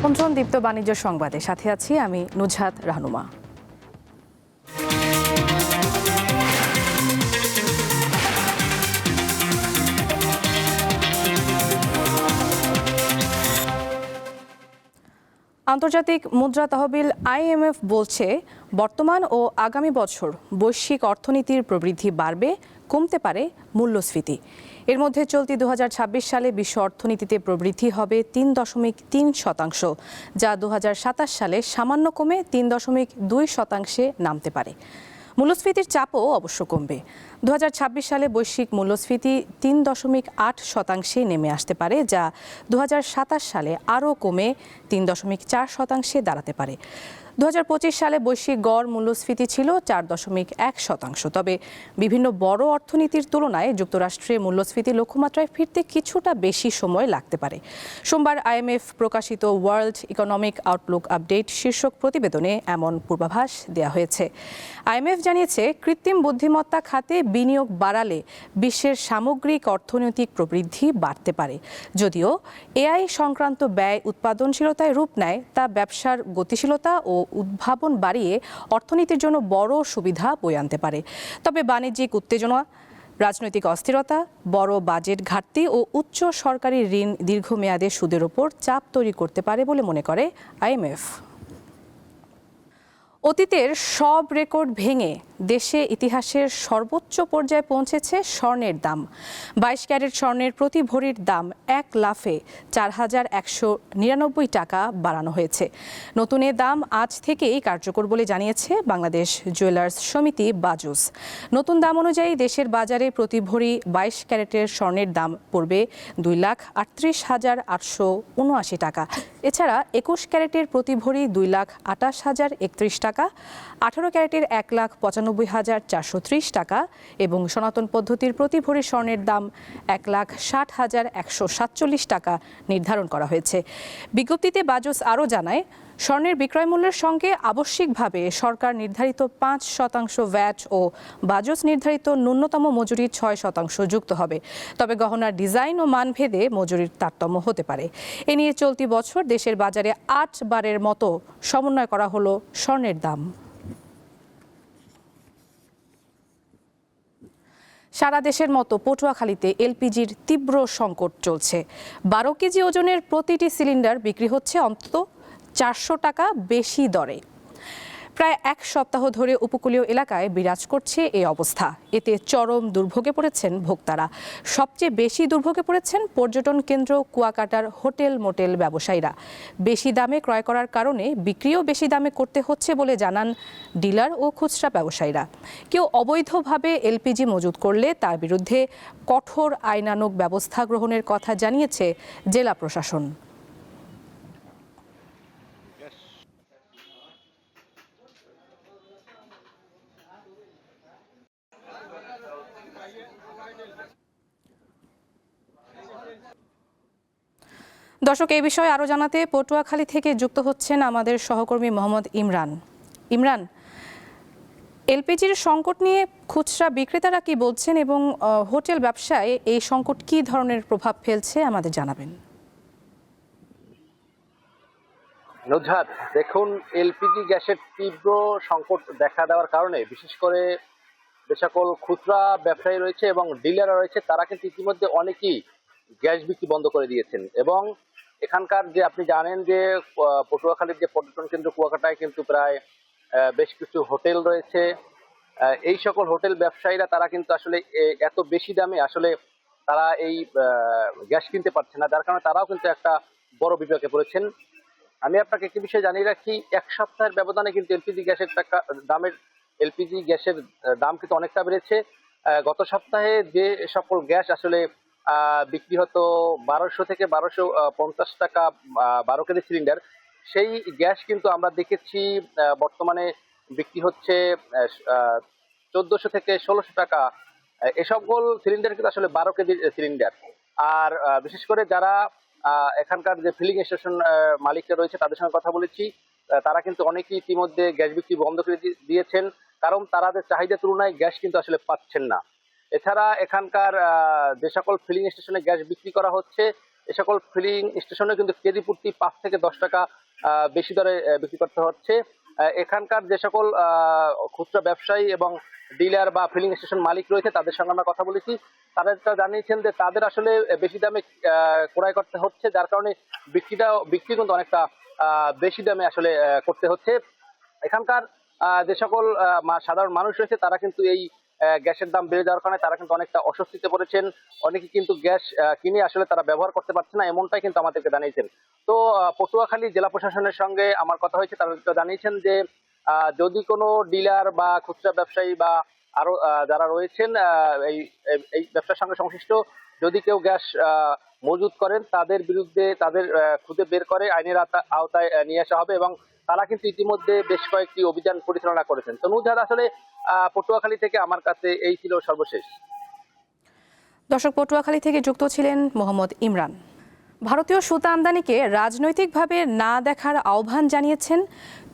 আমন্ত্রণ দীপ্ত বাণিজ্য সংবাদে। সাথে আছি আমি নুজহাত রাহনুমা। আন্তর্জাতিক মুদ্রা তহবিল আইএমএফ বলছে, বর্তমান ও আগামী বছর বৈশ্বিক অর্থনীতির প্রবৃদ্ধি বাড়বে, কমতে পারে মূল্যস্ফীতি। এর মধ্যে চলতি দু হাজার ছাব্বিশ সালে বিশ্ব অর্থনীতিতে প্রবৃদ্ধি হবে তিন দশমিক তিন শতাংশ, যা দু হাজার সাতাশ সালে সামান্য কমে তিন দশমিক দুই শতাংশে নামতে পারে। মূল্যস্ফীতির চাপও অবশ্য কমবে। দু হাজার ছাব্বিশ সালে বৈশ্বিক মূল্যস্ফীতি তিন দশমিক আট শতাংশে নেমে আসতে পারে, যা দু হাজার সাতাশ সালে আরও কমে তিন দশমিক চার শতাংশে দাঁড়াতে পারে। দু হাজার পঁচিশ সালে বৈশ্বিক গড় মূল্যস্ফীতি ছিল চার দশমিক এক শতাংশ। তবে বিভিন্ন বড় অর্থনীতির তুলনায় যুক্তরাষ্ট্রে মূল্যস্ফীতি লক্ষ্যমাত্রায় ফিরতে কিছুটা বেশি সময় লাগতে পারে। সোমবার আইএমএফ প্রকাশিত ওয়ার্ল্ড ইকোনমিক আউটলুক আপডেট শীর্ষক প্রতিবেদনে এমন পূর্বাভাস দেওয়া হয়েছে। আইএমএফ জানিয়েছে, কৃত্রিম বুদ্ধিমত্তা খাতে বিনিয়োগ বাড়ালে বিশ্বের সামগ্রিক অর্থনৈতিক প্রবৃদ্ধি বাড়তে পারে। যদিও এআই সংক্রান্ত ব্যয় উৎপাদনশীলতায় রূপ নেয়, তা ব্যবসার গতিশীলতা ও উদ্ভাবন বাড়িয়ে অর্থনীতির জন্য বড় সুবিধা বয়ে আনতে পারে। তবে বাণিজ্যিক উত্তেজনা, রাজনৈতিক অস্থিরতা, বড় বাজেট ঘাটতি ও উচ্চ সরকারি ঋণ দীর্ঘমেয়াদে সুদের ওপর চাপ তৈরি করতে পারে বলে মনে করে আইএমএফ। অতীতের সব রেকর্ড ভেঙে দেশে ইতিহাসের সর্বোচ্চ পর্যায়ে পৌঁছেছে স্বর্ণের দাম। বাইশ ক্যারেট স্বর্ণের প্রতি ভরির দাম এক লাফে চার হাজার একশো নিরানব্বই টাকা বাড়ানো হয়েছে। নতুন এ দাম আজ থেকেই কার্যকর বলে জানিয়েছে বাংলাদেশ জুয়েলার্স সমিতি বাজুস। নতুন দাম অনুযায়ী দেশের বাজারে প্রতি ভরি বাইশ ক্যারেটের স্বর্ণের দাম পড়বে দুই লাখ আটত্রিশ হাজার আটশো উনআশি টাকা। এছাড়া একুশ ক্যারেটের প্রতি ভরি দুই লাখ আটাশ হাজার একত্রিশ টাকা, আঠারো ক্যারেটের এক লাখ পঁচানব্বই হাজার চারশো ত্রিশ টাকা এবং সনাতন পদ্ধতির প্রতি ভরি স্বর্ণের দাম এক লাখ ষাট হাজার একশো সাতচল্লিশ টাকা নির্ধারণ করা হয়েছে। বিজ্ঞপ্তিতে বাজস আরও জানায় স্বর্ণের বিক্রয় মূল্যের সঙ্গে আবশ্যিকভাবে সরকার নির্ধারিত পাঁচ শতাংশ ভ্যাট ও বাজস নির্ধারিত ন্যূনতম মজুরি ছয় শতাংশ যুক্ত হবে। তবে গহনার ডিজাইন ও মানভেদে মজুরির তারতম্য হতে পারে। এ নিয়ে চলতি বছর দেশের বাজারে আট বারের মতো সমন্বয় করা হলো স্বর্ণের দাম। সারা দেশের মতো পটুয়াখালীতে এলপিজির তীব্র সংকট চলছে। বারো কেজি ওজনের প্রতিটি সিলিন্ডার বিক্রি হচ্ছে অন্তত চারশো টাকা বেশি দরে। প্রায় এক সপ্তাহ ধরে উপকূলীয় এলাকায় বিরাজ করছে এই অবস্থা। এতে চরম দুর্ভোগে পড়েছেন ভোক্তারা। সবচেয়ে বেশি দুর্ভোগে পড়েছেন পর্যটন কেন্দ্র কুয়াকাটার হোটেল মোটেল ব্যবসায়ীরা। বেশি দামে ক্রয় করার কারণে বিক্রিও বেশি দামে করতে হচ্ছে বলে জানান ডিলার ও খুচরা ব্যবসায়ীরা। কেউ অবৈধভাবে এলপিজি মজুত করলে তার বিরুদ্ধে কঠোর আইনানুগ ব্যবস্থা গ্রহণের কথা জানিয়েছে জেলা প্রশাসন। দর্শক, এই বিষয়ে আরও জানাতে পটুয়াখালী থেকে যুক্ত হচ্ছেন আমাদের সহকর্মী মোহাম্মদ ইমরান। ইমরান, এলপিজির সংকট নিয়ে খুচরা বিক্রেতারা কি বলছেন এবং হোটেল ব্যবসায় এই সংকট কি ধরনের প্রভাব ফেলছে আমাদের জানাবেন। নুজহাত, দেখুন, এলপিজি গ্যাসের তীব্র সংকট দেখা দেওয়ার কারণে, বিশেষ করে যে সকল খুচরা ব্যবসায়ী রয়েছে এবং ডিলাররা রয়েছে, তারা কিন্তু ইতিমধ্যে অনেকেই গ্যাস বিক্রি বন্ধ করে দিয়েছেন এবং এখানকার যে আপনি জানেন যে পটুয়াখালীর যে পর্যটন কেন্দ্র কুয়াকাটায় কিন্তু প্রায় বেশ কিছু হোটেল রয়েছে। এই সকল হোটেল ব্যবসায়ীরা তারা কিন্তু আসলে এত বেশি দামে আসলে তারা এই গ্যাস কিনতে পারছে না। যার কারণে তারাও কিন্তু একটা বড় বিপাকে পড়েছেন। আমি আপনাকে একটি বিষয় জানিয়ে রাখি, এক সপ্তাহের ব্যবধানে কিন্তু এলপিজি গ্যাসের টাকা, দামের, এলপিজি গ্যাসের দাম কিন্তু অনেকটা বেড়েছে। গত সপ্তাহে যে সকল গ্যাস আসলে বিক্রি হতো বারোশো থেকে বারোশো পঞ্চাশ টাকা বারো কেজি সিলিন্ডার সেই গ্যাস কিন্তু আমরা দেখেছি বর্তমানে বিক্রি হচ্ছে চোদ্দশো থেকে ষোলোশো টাকা। আহ, এ সকল সিলিন্ডার কিন্তু আসলে বারো কেজি সিলিন্ডার আর বিশেষ করে যারা এখানকার যে ফিলিং স্টেশন মালিকরা রয়েছে তাদের সঙ্গে কথা বলেছি তারা কিন্তু অনেকেই ইতিমধ্যে গ্যাস বিক্রি বন্ধ করে দিয়েছেন। কারণ তাদের চাহিদার তুলনায় গ্যাস কিন্তু আসলে পাচ্ছেন না। এছাড়া এখানকার যে সকল ফিলিং স্টেশনে গ্যাস বিক্রি করা হচ্ছে, এ সকল ফিলিং স্টেশনে কিন্তু কেজি প্রতি পাঁচ থেকে দশ টাকা বেশি দরে বিক্রি করতে হচ্ছে। এখানকার যে সকল খুচরা ব্যবসায়ী এবং ডিলার বা ফিলিং স্টেশন মালিক রয়েছে, তাদের সঙ্গে আমরা কথা বলেছি। তারা জানিয়েছেন যে তাদের আসলে বেশি দামে ক্রয় করতে হচ্ছে, যার কারণে বিক্রিটা বিক্রি কিন্তু অনেকটা বেশি দামে আসলে করতে হচ্ছে। এখানকার যে সকল সাধারণ মানুষ রয়েছে, তারা কিন্তু এই গ্যাসের দাম বেড়ে যাওয়ার কারণে তারা কিন্তু অনেকটা অস্বস্তিতে পড়েছেন। অনেকে কিন্তু গ্যাস কিনে আসলে তারা ব্যবহার করতে পারছে না, এমনটাই কিন্তু আমাদেরকে জানিয়েছেন। তো পটুয়াখালী জেলা প্রশাসনের সঙ্গে আমার কথা হয়েছে, তারা জানিয়েছেন যে যদি কোনো ডিলার বা খুচরা ব্যবসায়ী বা আরও যারা রয়েছেন এই, এই- ব্যবসার সঙ্গে সংশ্লিষ্ট, যদি কেউ গ্যাস মজুত করেন, তাদের বিরুদ্ধে তাদের খুদে বের করে আইনের আওতা- আওতায় নিয়ে আসা হবে এবং তারা কিন্তু ইতিমধ্যে বেশ কয়েকটি অভিযান পরিচালনা করেছেন। তো নুজাদ আসলে পটুয়াখালী থেকে আমার কাছে এই ছিল সর্বশেষ। দর্শক, পটুয়াখালী থেকে যুক্ত ছিলেন মোহাম্মদ ইমরান। ভারতীয় সুতা আমদানিকে রাজনৈতিকভাবে না দেখার আহ্বান জানিয়েছেন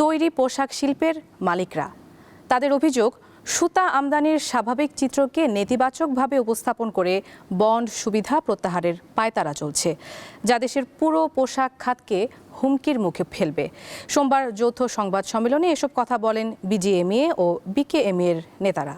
তৈরি পোশাক শিল্পের মালিকরা। তাদের অভিযোগ সুতা আমদানির স্বাভাবিক চিত্রকে নেতিবাচকভাবে উপস্থাপন করে বন্ড সুবিধা প্রত্যাহারের পায়তারা চলছে। যা দেশের পুরো পোশাক খাতকে হুমকির মুখে ফেলবে। সোমবার যৌথ সংবাদ সম্মেলনে এসব কথা বলেন বিজিএমএ ও বিকেএমএর নেতারা।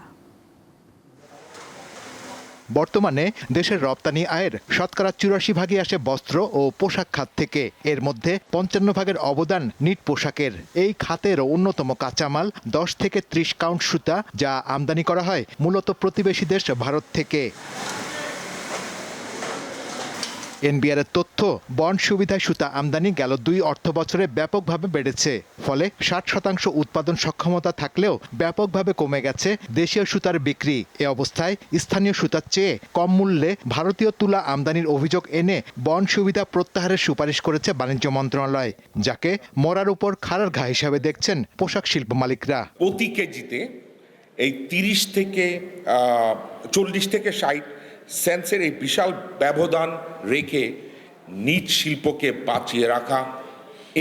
বর্তমানে দেশের রপ্তানি আয়ের শতকরা চুরাশি ভাগই আসে বস্ত্র ও পোশাক খাত থেকে। এর মধ্যে পঞ্চান্ন ভাগের অবদান নিট পোশাকের। এই খাতের অন্যতম কাঁচামাল দশ থেকে ত্রিশ কাউন্ট সুতা, যা আমদানি করা হয় মূলত প্রতিবেশী দেশ ভারত থেকে। এনবিআর এর তথ্য, বন্ড সুবিধায় সুতা আমদানি গেল দুই অর্থ বছরে ব্যাপকভাবে বেড়েছে। ফলে ষাট শতাংশ উৎপাদন সক্ষমতা থাকলেও ব্যাপকভাবে কমে গেছে দেশীয় সুতার বিক্রি। এ অবস্থায় স্থানীয় সুতার চেয়ে কম মূল্যে ভারতীয় তুলা আমদানির অভিযোগ এনে বন্ড সুবিধা প্রত্যাহারের সুপারিশ করেছে বাণিজ্য মন্ত্রণালয়, যাকে মরার উপর খাড়ার ঘা হিসাবে দেখছেন পোশাক শিল্প মালিকরা। প্রতি কেজিতে এই তিরিশ থেকে চল্লিশ থেকে ষাট সেন্সের এই বিশাল ব্যবধান রেখে নিট শিল্পকে বাঁচিয়ে রাখা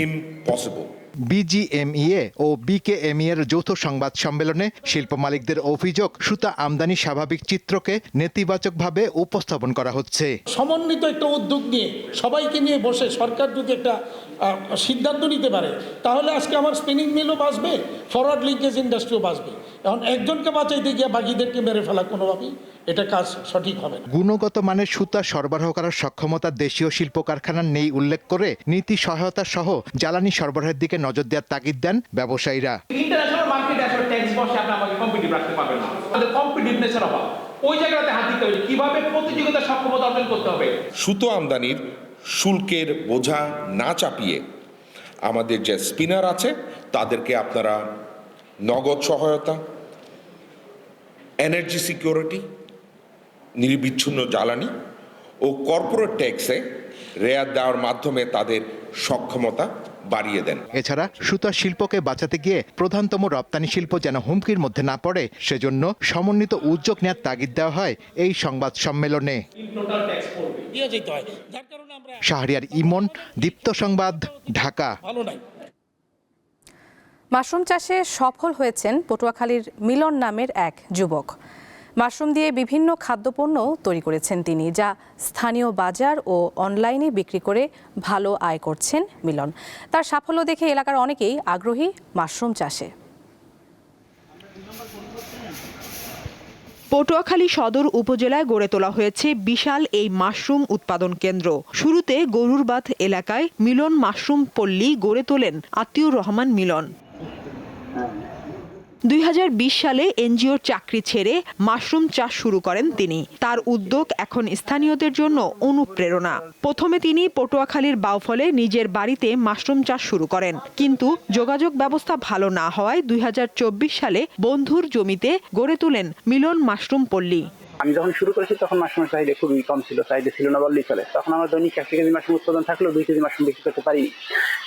ইম্পসিবল বিজিএমইএ ও বিকেএমইএ এর যৌথ সংবাদ সম্মেলনে শিল্প মালিকদের অভিযোগ সুতা আমদানি স্বাভাবিক চিত্রকে নেতিবাচকভাবে উপস্থাপন করা হচ্ছে। সমন্বিত একটা উদ্যোগ নিয়ে সবাইকে নিয়ে বসে সরকার যদি একটা সিদ্ধান্ত নিতে পারে তাহলে আজকে আমার স্পিনিং মিলও বাঁচবে ফরওয়ার্ড লিঙ্কেজ ইন্ডাস্ট্রিও বাঁচবে। এখন একজনকে বাঁচাইতে গিয়ে বাকিদেরকে মেরে ফেলা কোনোভাবেই এটা কাজ সঠিক হবে না। গুণগত মানের সুতা সরবরাহ করার সক্ষমতা দেশীয় শিল্প কারখানার নেই উল্লেখ করে নীতি সহায়তা সহ জ্বালানি সরবরাহের দিকে নজর দেওয়ার তাগিদ দেন ব্যবসায়ীরা। ইন্টারন্যাশনাল মার্কেটে আসলে ট্যাক্স বসে আপনি আমাকে কম্পিটিভ রাখতে পারবেন না। আমাদের কম্পিটিভনেসের অভাব। ওই জায়গাতে হাত দিতে হবে। কীভাবে প্রতিযোগিতার সক্ষমতা অর্জন করতে হবে? সুতো আমদানির শুল্কের বোঝা না চাপিয়ে আমাদের যে স্পিনার আছে তাদেরকে আপনারা নগদ সহায়তা এনার্জি সিকিউরিটি নির্বিচ্ছিন্ন জ্বালানি ও কর্পোরেট ট্যাক্সে রেয়ার দেওয়ার মাধ্যমে তাদের সক্ষমতা বাড়িয়ে দেন। এছাড়া সুতা শিল্পকে বাঁচাতে গিয়ে প্রধানতম রপ্তানি শিল্প যেন হুমকির মধ্যে না পড়ে সেজন্য সমন্বিত উদ্যোগ নেওয়ার তাগিদ দেওয়া হয় এই সংবাদ সম্মেলনে। হয়। শাহরিয়ার ইমন দীপ্ত সংবাদ ঢাকা। ভালো নাই। মাশরুম চাষে সফল হয়েছেন পটুয়াখালীর মিলন নামের এক যুবক। মাশরুম দিয়ে বিভিন্ন খাদ্যপণ্য তৈরি করেছেন তিনি, যা স্থানীয় বাজার ও অনলাইনে বিক্রি করে ভালো আয় করছেন মিলন। তার সাফল্য দেখে এলাকার অনেকেই আগ্রহী মাশরুম চাষে। পটুয়াখালী সদর উপজেলায় গড়ে তোলা হয়েছে বিশাল এই মাশরুম উৎপাদন কেন্দ্র। শুরুতে গরুরবাদ এলাকায় মিলন মাশরুম পল্লী গড়ে তোলেন আতিউর রহমান মিলন। দুই হাজার বিশ সালে এনজিওর চাকরি ছেড়ে মাশরুম চাষ শুরু করেন তিনি। তার উদ্যোগ এখন স্থানীয়দের জন্য অনুপ্রেরণা। প্রথমে তিনি পটুয়াখালীর বাউফলে নিজের বাড়িতে মাশরুম চাষ শুরু করেন। কিন্তু যোগাযোগ ব্যবস্থা ভালো না হওয়ায় দুই হাজার চব্বিশ সালে বন্ধুর জমিতে গড়ে তোলেন মিলন মাশরুম পল্লী। আমি যখন শুরু করেছি, তখন মাসুমের চাহিদা খুবই কম ছিল, চাহিদা ছিল না বললেই চলে। তখন আমার দৈনিক এক কেজি মাশরুম উৎপাদন থাকলেও দুই কেজি মাশরুম বিক্রি করতে পারিনি।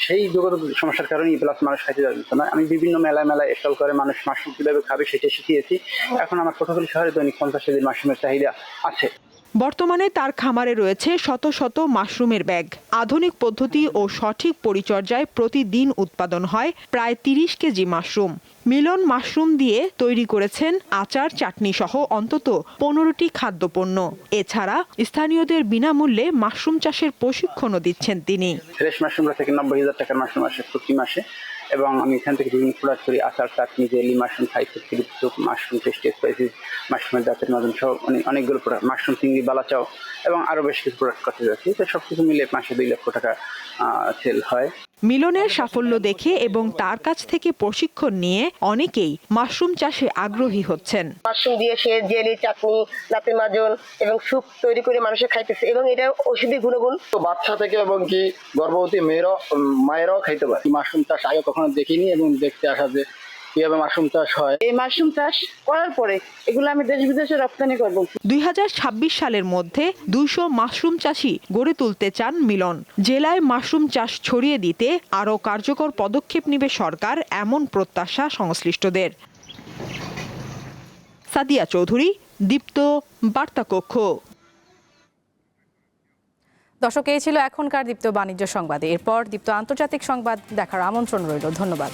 সেই যোগাযোগ সমস্যার কারণেই প্লাস মানুষ খাইতে যাচ্ছে না। আমি বিভিন্ন মেলায় মেলায় স্টল করে মানুষ মাশরুম কীভাবে খাবে সেটা শিখিয়েছি। এখন আমার পটুয়াখালী শহরে দৈনিক পঞ্চাশ কেজি মাশরুমের চাহিদা আছে। বর্তমানে তার খামারে রয়েছে শত শত মাশরুমের ব্যাগ। আধুনিক পদ্ধতি ও সঠিক পরিচর্যায় প্রতিদিন উৎপাদন হয় প্রায় তিরিশ কেজি মাশরুম। মিলন মাশরুম দিয়ে তৈরি করেছেন আচার চাটনি সহ অন্তত পনেরোটি খাদ্যপণ্য। এছাড়া স্থানীয়দের বিনামূল্যে মাশরুম চাষের প্রশিক্ষণও দিচ্ছেন তিনি। ফ্রেশ মাশরুমটা থেকে নব্বই হাজার টাকার মাশরুম আসে প্রতি মাসে। এবং আমি এখান থেকে বিভিন্ন প্রোডাক্ট করি আচার, চাটনি, জেলি, মাশরুম থাই ফুটকিরি সুপ মাশরুম টেস্টি স্পাইসিস মাশরুমের দাঁতের মাজন সব অনেক, অনেকগুলো প্রোডাক্ট মাশরুম, চিংড়ি, বালাচাও এবং আরও বেশ কিছু প্রোডাক্ট করতে যাচ্ছি তো সব কিছু মিলে মাসে দুই লক্ষ টাকা সেল হয়। মিলনের সাফল্য দেখে এবং তার কাছ থেকে প্রশিক্ষণ নিয়ে অনেকেই মাশরুম চাষে আগ্রহী হচ্ছেন। মাশরুম দিয়ে সে জেলি চাটনি নাতে মাজন এবং স্যুপ তৈরি করে মানুষে খাইতেছে এবং এটা ঔষধি গুণগুণ। তো বাচ্চা থেকে এবং কি গর্ভবতী মেয়েরাও মায়েরাও খাইতে পারে। মাশরুম চাষ আগে কখনো দেখিনি এবং দেখতে আসা যে কীভাবে মাশরুম চাষ হয়? এই মাশরুম চাষ করার পরে এগুলো আমি দেশ বিদেশে রপ্তানি করব। দুই সালের মধ্যে দুইশো মাশরুম চাষি গড়ে তুলতে চান মিলন। জেলায় মাশরুম চাষ ছড়িয়ে দিতে আরও কার্যকর পদক্ষেপ নেবে সরকার এমন প্রত্যাশা সংশ্লিষ্টদের। সাদিয়া চৌধুরী দীপ্ত বার্তা কক্ষ। দর্শক এই ছিল এখনকার দীপ্ত বাণিজ্য সংবাদে। এরপর দীপ্ত আন্তর্জাতিক সংবাদ দেখার আমন্ত্রণ রইল। ধন্যবাদ।